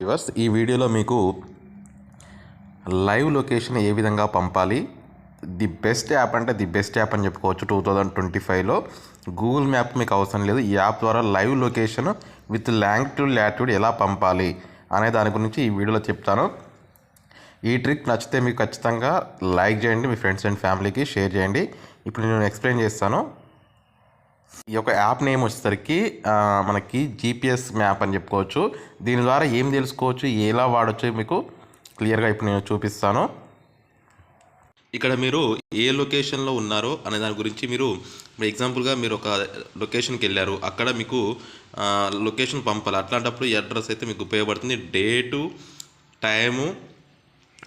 Viewers ఈ వీడియోలో మీకు లైవ్ లొకేషన్ ఏ విధంగా పంపాలి? ది బెస్ట్ యాప్ అంటే ది బెస్ట్ యాప్ అని చెప్పుకోవచ్చు టూ థౌజండ్ ట్వంటీ ఫైవ్లో. గూగుల్ మ్యాప్ మీకు అవసరం లేదు. ఈ యాప్ ద్వారా live location with longitude latitude ఎలా పంపాలి అనే దాని గురించి ఈ వీడియోలో చెప్తాను. ఈ ట్రిక్ నచ్చితే మీకు ఖచ్చితంగా లైక్ చేయండి మీ ఫ్రెండ్స్ అండ్ ఫ్యామిలీకి షేర్ చేయండి. ఇప్పుడు నేను ఎక్స్ప్లెయిన్ చేస్తాను. ఈ యొక్క యాప్ నేమ్ వచ్చేసరికి మనకి జీపీఎస్ మ్యాప్ అని చెప్పుకోవచ్చు. దీని ద్వారా ఏం తెలుసుకోవచ్చు ఎలా వాడచ్చు మీకు క్లియర్గా ఇప్పుడు నేను చూపిస్తాను. ఇక్కడ మీరు ఏ లొకేషన్లో ఉన్నారో అనే దాని గురించి మీరు ఎగ్జాంపుల్గా మీరు ఒక లొకేషన్కి వెళ్ళారు. అక్కడ మీకు లొకేషన్ పంపాలి. అట్లాంటప్పుడు ఈ అడ్రస్ అయితే మీకు ఉపయోగపడుతుంది. డేటు టైము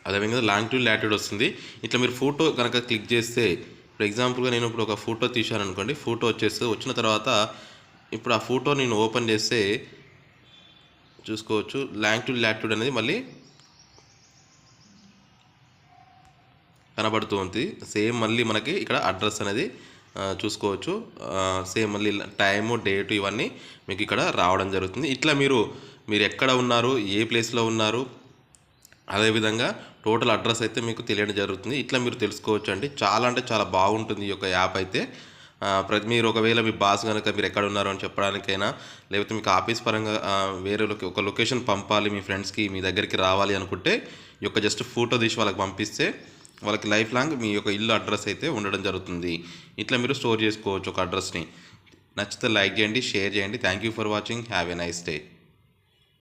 అదేవిధంగా లాంగిట్యూడ్ లాటిట్యూడ్ వస్తుంది. ఇట్లా మీరు ఫోటో కనుక క్లిక్ చేస్తే ఇప్పుడు ఎగ్జాంపుల్గా నేను ఇప్పుడు ఒక ఫోటో తీశాను అనుకోండి ఫోటో వచ్చేస్తే వచ్చిన తర్వాత ఇప్పుడు ఆ ఫోటో నేను ఓపెన్ చేస్తే చూసుకోవచ్చు లాంగిట్యూడ్ లాటిట్యూడ్ అనేది మళ్ళీ కనబడుతూ ఉంది. సేమ్ మళ్ళీ మనకి ఇక్కడ అడ్రస్ అనేది చూసుకోవచ్చు. సేమ్ మళ్ళీ టైము డేటు ఇవన్నీ మీకు ఇక్కడ రావడం జరుగుతుంది. ఇట్లా మీరు మీరు ఎక్కడ ఉన్నారు ఏ ప్లేస్లో ఉన్నారు అదేవిధంగా టోటల్ అడ్రస్ అయితే మీకు తెలియడం జరుగుతుంది. ఇట్లా మీరు తెలుసుకోవచ్చు అండి చాలా అంటే చాలా బాగుంటుంది ఈ యొక్క యాప్ అయితే. ప్రతి మీరు ఒకవేళ మీ బాస్ కనుక మీరు ఎక్కడ ఉన్నారు అని చెప్పడానికైనా లేకపోతే మీకు ఆఫీస్ పరంగా వేరే లొకే ఒక లొకేషన్ పంపాలి మీ ఫ్రెండ్స్కి మీ దగ్గరికి రావాలి అనుకుంటే ఈ యొక్క జస్ట్ ఫోటో తీసి వాళ్ళకి పంపిస్తే వాళ్ళకి లైఫ్ లాంగ్ మీ యొక్క ఇల్లు అడ్రస్ అయితే ఉండడం జరుగుతుంది. ఇట్లా మీరు స్టోర్ చేసుకోవచ్చు ఒక అడ్రస్ని. నచ్చితే లైక్ చేయండి షేర్ చేయండి. Thank you for watching. Have a nice day.